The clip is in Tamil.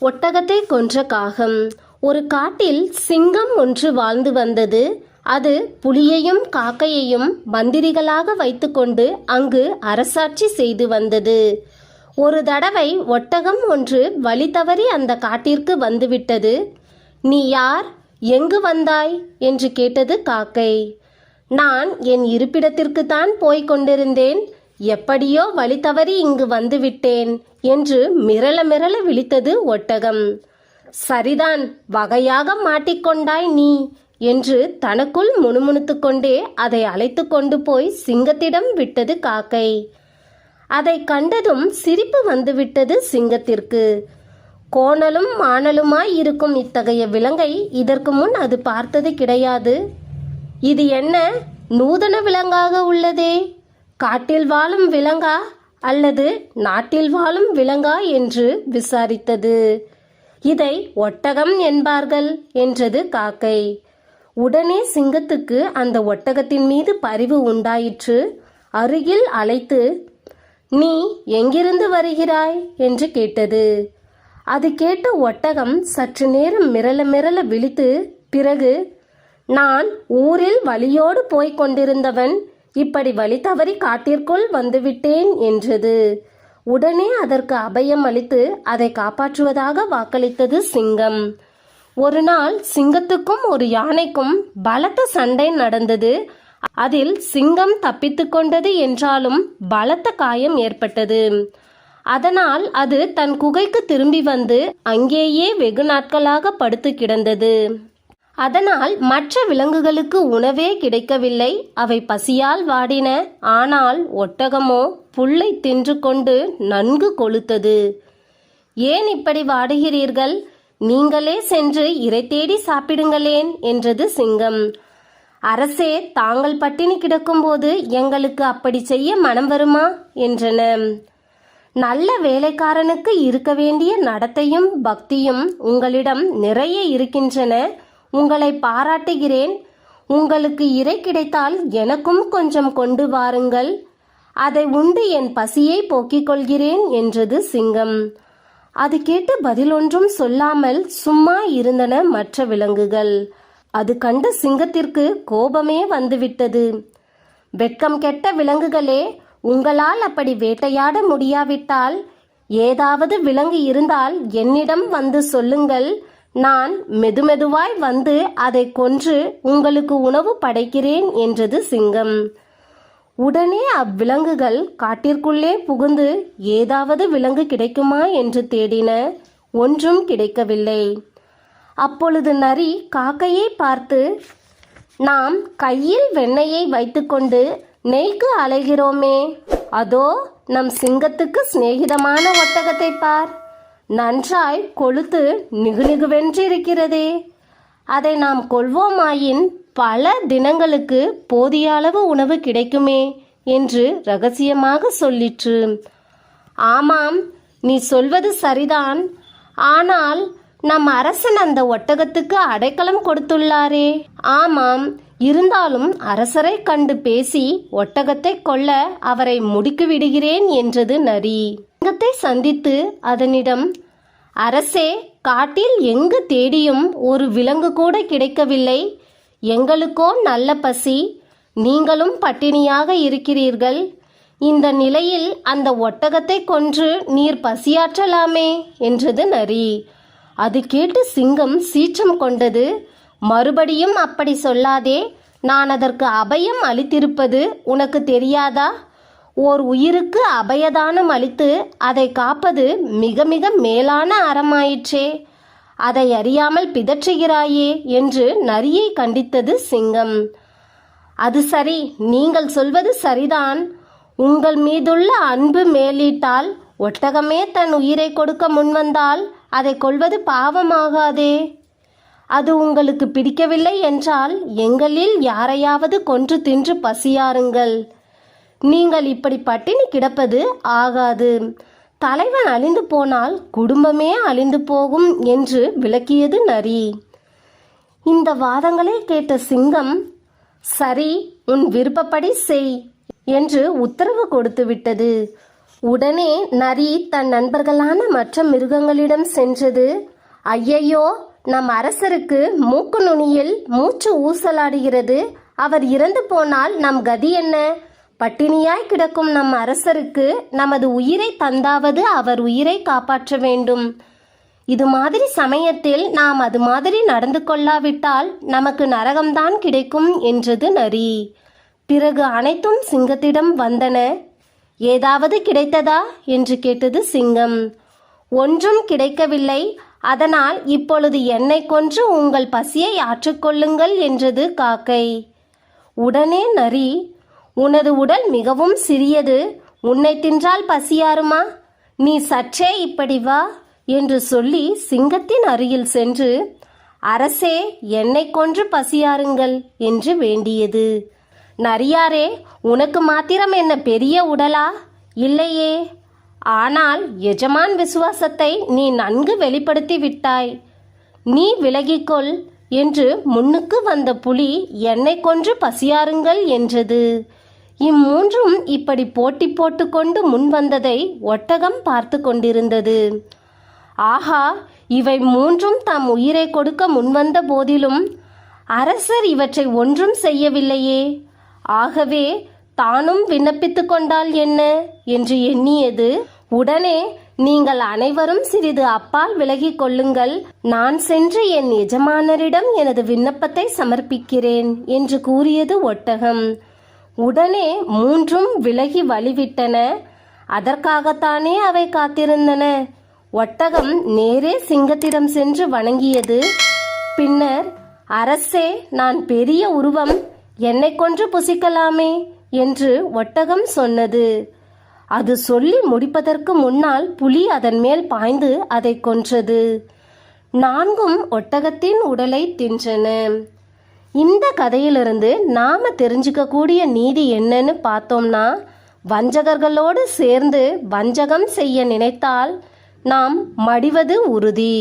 ஒட்டகத்தை கொன்ற காகம். ஒரு காட்டில் சிங்கம் ஒன்று வாழ்ந்து வந்தது. அது புலியையும் காக்கையையும் மந்திரிகளாக வைத்துக்கொண்டு அங்கு அரசாட்சி செய்து வந்தது. ஒரு தடவை ஒட்டகம் ஒன்று வழி தவறி அந்த காட்டிற்கு வந்துவிட்டது. நீ யார்? எங்கு வந்தாய்? என்று கேட்டது காக்கை. நான் என் இருப்பிடத்திற்கு தான் போய்க் கொண்டிருந்தேன். எப்படியோ வழி தவறி இங்கு வந்துவிட்டேன் என்று மிரள மிரள விழித்தது ஒட்டகம். சரிதான் வகையாக மாட்டிக்கொண்டாய் நீ என்று தனக்குள் முணுமுணுத்துக் கொண்டே அதை அழைத்து கொண்டு போய் சிங்கத்திடம் விட்டது காக்கை. அதை கண்டதும் சிரிப்பு வந்துவிட்டது சிங்கத்திற்கு. கோணலும் மாணலுமாய் இருக்கும் இத்தகைய விலங்கை இதற்கு முன் அது பார்த்தது கிடையாது. இது என்ன? நூதன விலங்காக உள்ளதே. காட்டில் வாழும் விலங்கா அல்லது நாட்டில் வாழும் விலங்கா என்று விசாரித்தது. இதை ஒட்டகம் என்பார்கள் என்றது காக்கை. உடனே சிங்கத்துக்கு அந்த ஒட்டகத்தின் மீது பரிவு உண்டாயிற்று. அருகில் அழைத்து நீ எங்கிருந்து வருகிறாய்? என்று கேட்டது. அது கேட்ட ஒட்டகம் சற்று நேரம் மிரள மிரள விழித்து பிறகு நான் ஊரில் வழியோடு போய்க் கொண்டிருந்தவன். இப்படி வழி தவறி காட்டிற்குள் வந்துவிட்டேன் என்றது. உடனே அதற்கு அபயம் அளித்து அதை காப்பாற்றுவதாக வாக்களித்தது சிங்கம். ஒரு நாள் சிங்கத்துக்கும் ஒரு யானைக்கும் பலத்த சண்டை நடந்தது. அதில் சிங்கம் தப்பித்துக்கொண்டது என்றாலும் பலத்த காயம் ஏற்பட்டது. அதனால் அது தன் குகைக்கு திரும்பி வந்து அங்கேயே வெகு நாட்களாக படுத்து கிடந்தது. அதனால் மற்ற விலங்குகளுக்கு உணவே கிடைக்கவில்லை. அவை பசியால் வாடின. ஆனால் ஒட்டகமோ புல்லை தின்று கொண்டு நன்கு கொளுத்தது. ஏன் இப்படி வாடுகிறீர்கள்? நீங்களே சென்று இறை தேடி சாப்பிடுங்களேன் என்றது சிங்கம். அரசே தாங்கள் பட்டினி கிடக்கும்போது எங்களுக்கு அப்படி செய்ய மனம் வருமா? என்றன. நல்ல வேலைக்காரனுக்கு இருக்க வேண்டிய நடத்தையும் பக்தியும் உங்களிடம் நிறைய இருக்கின்றன. உங்களை பாராட்டுகிறேன். உங்களுக்கு இறை கிடைத்தால் எனக்கும் கொஞ்சம் கொண்டு வாருங்கள். அதை உண்டு என் பசியை போக்கிக் கொள்கிறேன் என்றது சிங்கம். அது கேட்டு பதிலொன்றும் சொல்லாமல் சும்மா இருந்தன மற்ற விலங்குகள். அது கண்ட சிங்கத்திற்கு கோபமே வந்துவிட்டது. வெட்கம் கெட்ட விலங்குகளே உங்களால் அப்படி வேட்டையாட முடியாவிட்டால் ஏதாவது விலங்கு இருந்தால் என்னிடம் வந்து சொல்லுங்கள். நான் மெதுமெதுவாய் வந்து அதை கொன்று உங்களுக்கு உணவு படைக்கிறேன் என்றது சிங்கம். உடனே அவ்விலங்குகள் காட்டிற்குள்ளே புகுந்து ஏதாவது விலங்கு கிடைக்குமா என்று தேடின ஒன்றும் கிடைக்கவில்லை. அப்பொழுது நரி காக்கையை பார்த்து நாம் கையில் வெண்ணெயை வைத்துக்கொண்டு நெய்க்கு அலைகிறோமே. அதோ நம் சிங்கத்துக்கு சிநேகிதமான ஒட்டகத்தை பார். நன்றாய் கொழுத்து நிகுநிகுவென்றிருக்கிறதே. அதை நாம் கொள்வோமாயின் பல தினங்களுக்கு போதிய அளவு உணவு கிடைக்குமே என்று ரகசியமாக சொல்லிற்று. ஆமாம் நீ சொல்வது சரிதான். ஆனால் நம் அரசன் அந்த ஒட்டகத்துக்கு அடைக்கலம் கொடுத்துள்ளாரே. ஆமாம் இருந்தாலும் அரசரை கண்டு பேசி ஒட்டகத்தை கொல்ல அவரை முடுக்கி விடுகிறேன் என்றது நரி. சிங்கத்தை சந்தித்து அதனிடம் அரசே காட்டில் எங்கு தேடியும் ஒரு விலங்கு கூட கிடைக்கவில்லை. எங்களுக்கோ நல்ல பசி நீங்களும் பட்டினியாக இருக்கிறீர்கள். இந்த நிலையில் அந்த ஒட்டகத்தை கொன்று நீர் பசியாற்றலாமே என்றது நரி. அது கேட்டு சிங்கம் சீற்றம் கொண்டது. மறுபடியும் அப்படி சொல்லாதே. நான் அதற்கு அபயம் அளித்திருப்பது உனக்கு தெரியாதா? ஓர் உயிருக்கு அபயதானம் அளித்து அதை காப்பது மிக மிக மேலான அறமாயிற்றே. அதை அறியாமல் பிதற்றுகிறாயே என்று நரியை கண்டித்தது சிங்கம். அது சரி நீங்கள் சொல்வது சரிதான். உங்கள் மீதுள்ள அன்பு மேலிட்டால் ஒட்டகமே தன் உயிரை கொடுக்க முன்வந்தால் அதை கொள்வது பாவமாகாதே. அது உங்களுக்கு பிடிக்கவில்லை என்றால் எங்களில் யாரையாவது கொன்று தின்று பசியாருங்கள். நீங்கள் இப்படி பட்டினி கிடப்பது ஆகாது. தலைவன் அழிந்து போனால் குடும்பமே அழிந்து போகும் என்று விளக்கியது நரி. இந்த வாதங்களை கேட்ட சிங்கம் சரி உன் விருப்பப்படி செய் என்று உத்தரவு கொடுத்து விட்டது. உடனே நரி தன் நண்பர்களான மற்ற மிருகங்களிடம் சென்றது. ஐயையோ நம் அரசருக்கு மூக்கு நுனியில் மூச்சு ஊசலாடுகிறது. அவர் இறந்து போனால் நம் கதி என்ன? பட்டினியாய் கிடக்கும் நம் அரசருக்கு நமது உயிரை தந்தாவது அவர் உயிரை காப்பாற்ற வேண்டும். இது மாதிரி சமயத்தில் நாம் அது மாதிரி நடந்து கொள்ளாவிட்டால் நமக்கு நரகம்தான் கிடைக்கும் என்றது நரி. பிறகு அனைத்தும் சிங்கத்திடம் வந்தன. ஏதாவது கிடைத்ததா? என்று கேட்டது சிங்கம். ஒன்றும் கிடைக்கவில்லை. அதனால் இப்பொழுது என்னை கொன்று உங்கள் பசியை ஆற்றிக்கொள்ளுங்கள் என்றது காக்கை. உடனே நரி உனது உடல் மிகவும் சிறியது. உன்னை தின்றால் பசியாருமா? நீ சற்றே இப்படி வா என்று சொல்லி சிங்கத்தின் அருகில் சென்று அரசே என்னை கொன்று பசியாருங்கள் என்று வேண்டியது. நரியாரே உனக்கு மாத்திரம் என்ன பெரிய உடலா? இல்லையே. ஆனால் எஜமான் விசுவாசத்தை நீ நன்கு வெளிப்படுத்தி விட்டாய். நீ விலகிக்கொள் என்று முன்னுக்கு வந்த புலி என்னை கொன்று பசியாருங்கள் என்றது. இம்மூன்றும் இப்படி போட்டி போட்டுக்கொண்டு முன் வந்ததை ஒட்டகம் பார்த்து கொண்டிருந்தது. ஆஹா இவை மூன்றும் தாம் உயிரை கொடுக்க முன்வந்த போதிலும் அரசர் இவற்றை ஒன்றும் செய்யவில்லையே. ஆகவே தானும் விண்ணப்பித்து கொண்டால் என்ன? என்று எண்ணியது உடனே நீங்கள் அனைவரும் சிறிது அப்பால் விலகிக் கொள்ளுங்கள். நான் சென்று என் எஜமானரிடம் எனது விண்ணப்பத்தை சமர்ப்பிக்கிறேன் என்று கூறியது ஒட்டகம். உடனே மூன்றும் விலகி வழிவிட்டன. அதற்காகத்தானே அவை காத்திருந்தன. ஒட்டகம் நேரே சிங்கத்திடம் சென்று வணங்கியது. பின்னர் அரசே நான் பெரிய உருவம் என்னை கொன்று புசிக்கலாமே என்று ஒட்டகம் சொன்னது. அது சொல்லி முடிப்பதற்கு முன்னால் புலி அதன் மேல் பாய்ந்து அதை கொன்றது. நான்கும் ஒட்டகத்தின் உடலை தின்றன. இந்த கதையிலிருந்து நாம தெரிஞ்சுக்கக்கூடிய நீதி என்னன்னு பார்த்தோம்னா வஞ்சகர்களோடு சேர்ந்து வஞ்சகம் செய்ய நினைத்தால் நாம் மடிவது உறுதி.